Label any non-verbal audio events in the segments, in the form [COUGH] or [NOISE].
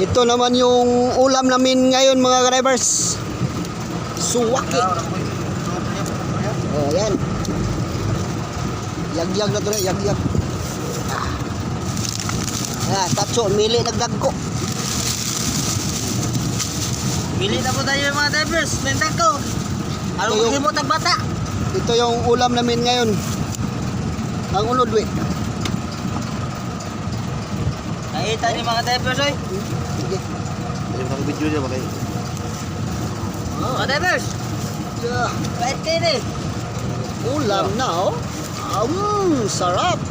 Ito naman yung ulam namin ngayon mga drivers. Suwaki. Oh, yan. Yagyag na to na, yagyag. Ah. Ah, tatso, mili nagdagko. Pili na po tayo mga drivers. Mentak ko. Alam ko mo tagbata. Ito yung ulam namin ngayon. Ang unod, we. Nakita ni mga drivers oy. Sige. Hindi mo video niya ba kayo? Mga drivers. Yeah. Bait kayo ni. Ulam na, oh. Um, sarap.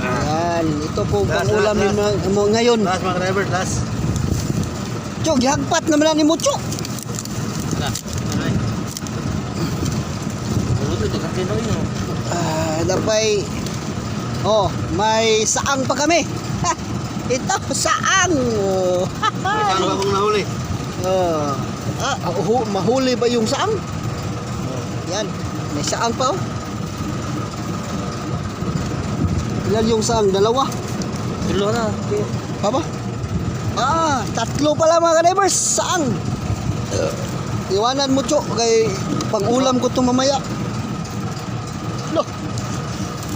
Yan, ito po Last, pang ulam last, din mga- mo ngayon. Last mga driver, last. Chog, hagpat naman na ni Mucho. Ano. Ah, dapay. Oh, may saang pa kami. [LAUGHS] ito, saang. Oh. Ano ba kung nahuli? Ah, ah, hu- mahuli ba yung saang? Yan, may saang pa oh. Ilan yung saang? Dalawa? Tulo na. Papa? Ah, tatlo pala mga ka-divers. Saang? Iwanan mo, Chok, kay pang-ulam ko ito mamaya. Lo,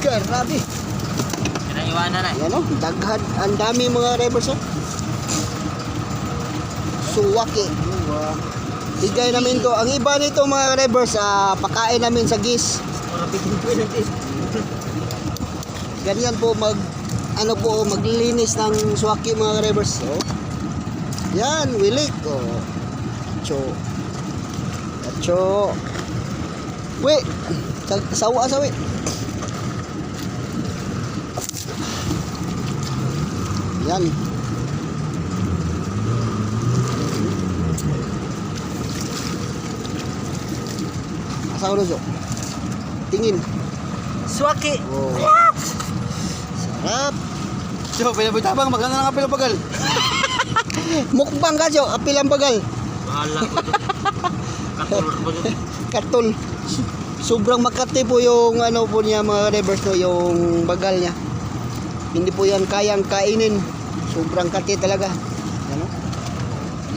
grabe. Pinaiwanan na. Yan o, daghan. Ang dami mga drivers o. Suwaki. Bigay namin to. Ang iba nito mga drivers, ah, pakain namin sa gis. [LAUGHS] Ganyan po mag ano po maglinis ng suwaki mga drivers. Oh. Yan, wilik. Oh. Cho. Cho. Sa- sawa sa. Yan. Asawa na siya. Tingin. Swaki. Oh. Sarap. So, pinabitabang, maganda ng kapil bagal. [LAUGHS] Mukbang ka siya, apil ang bagal. Bahala ko to. Katulor ko to. Katol. Sobrang makati po yung ano po niya mga rivers no, yung bagal niya. Hindi po yan kayang kainin. Sobrang kati talaga. Ano?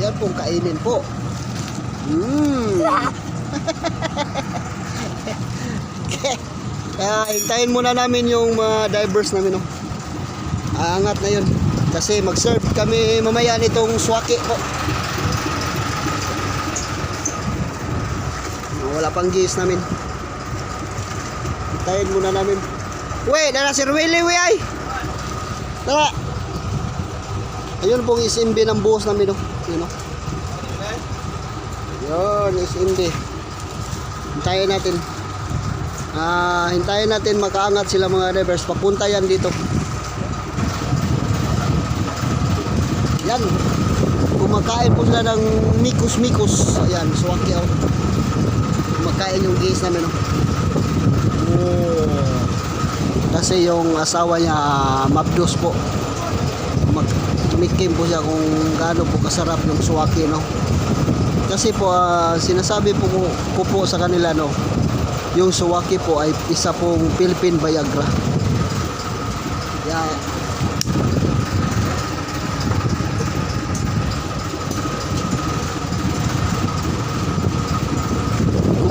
Yan pong kainin po. Mm. [LAUGHS] Kaya hintayin muna namin yung mga divers namin. No? Aangat na yun. Kasi mag-serve kami mamaya nitong swaki po. Wala pang gis namin. Hintayin muna namin. We, dala si Willie, we ay. Tara. Ayun pong SMB ng buhos namin, no. Yun, no. Yun, SMB. Hintayin natin. Ah, hintayin natin makaangat sila mga drivers. Papunta yan dito. Yan. Kumakain po sila ng mikus-mikus. Ayan, suwaki ako. Kumakain yung gis namin, no. Oh. Kasi yung asawa niya mabdos po. Tumikim po siya kung gaano po kasarap yung suwaki no. Kasi po ah, sinasabi po ko, po sa kanila no. Yung suwaki po ay isa pong Philippine Viagra. Yeah.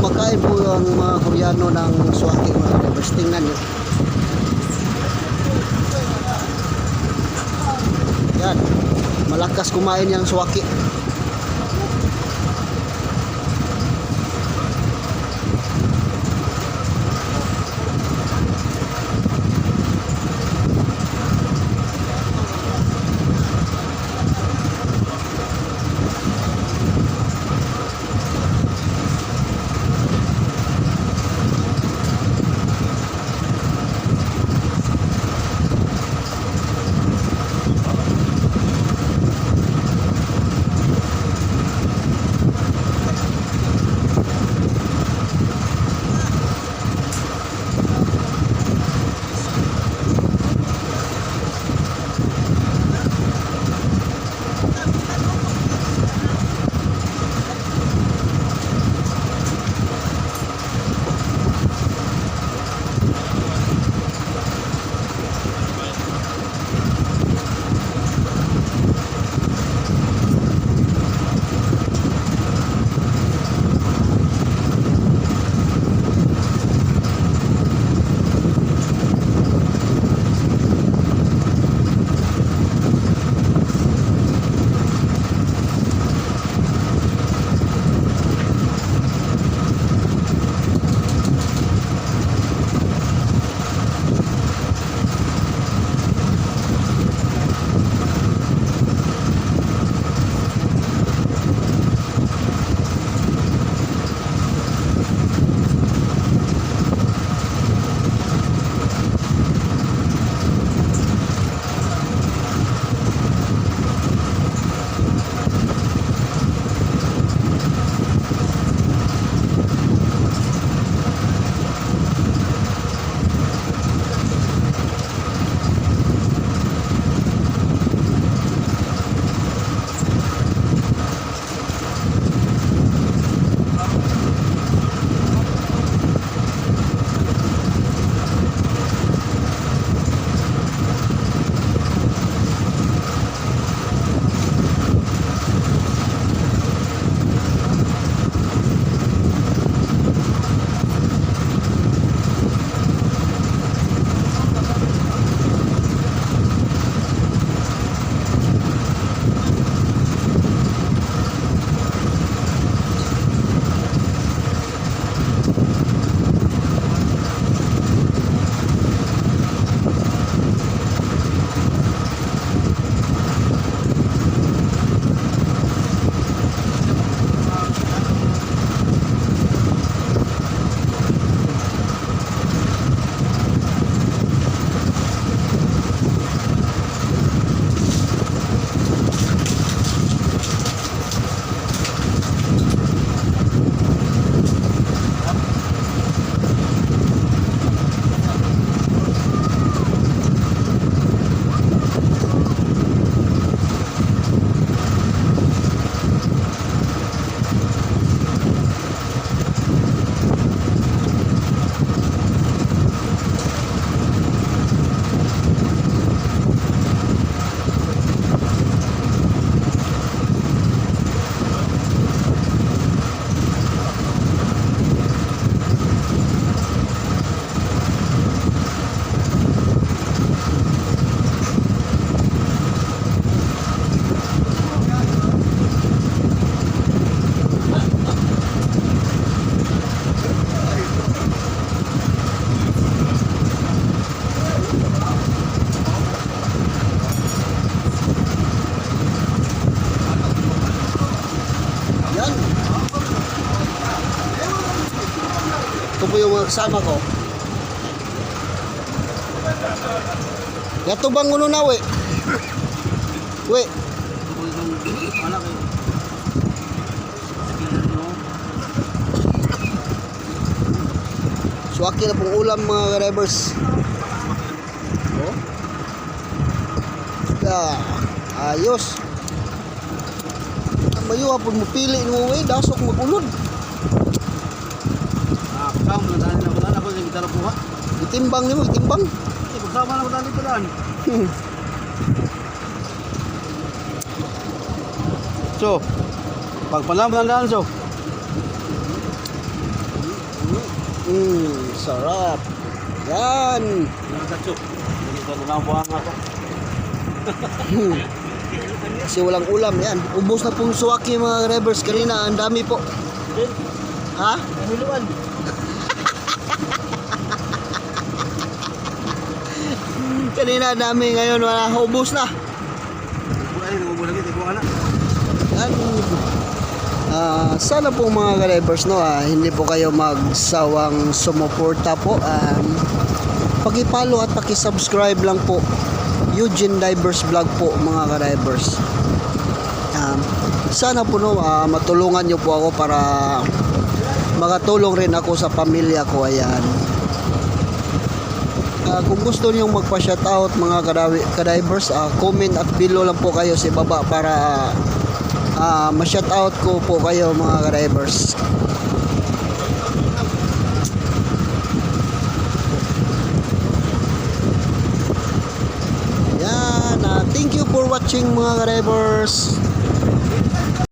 kumakain po ang mga Koreano ng suwaki mga. Tingnan nyo. Malakas kumain yung suwaki. Kasama ko. Yato bang uno na we? We, suwaki na pong ulam mga drivers. Oh. Yeah, ayos. Mayo hapon mo pili mo we, dasok magulod. Pagsama na na ko daan. Ako sa gitara po ha. Itimbang nimo, itimbang. Eh, pagsama na ko dali pa daan. So, pagpalam ng daan so. Mm, sarap. Yan. Nagkatso. Ito na ang buhang ako. Kasi walang ulam, yan. Ubos na pong suwaki mga drivers kanina, ang dami po. Ha? Huluan. Kanina dami ngayon wala ubos na. Ay, nagugul lagi. Ito anak. Yan. Ah, sana po mga drivers no, ah, hindi po kayo magsawang sumuporta po. Um, paki-follow at paki-subscribe lang po. Eugene Divers Vlog po mga drivers. Um, sana po no, ah, matulungan niyo po ako para makatulong rin ako sa pamilya ko. Ayan. Ah, kung gusto niyo magpa-shoutout mga kadawi- kadivers, ah, comment at below lang po kayo sa baba para ah, ma-shoutout ko po kayo mga kadivers. Yan, ah, thank you for watching mga kadivers.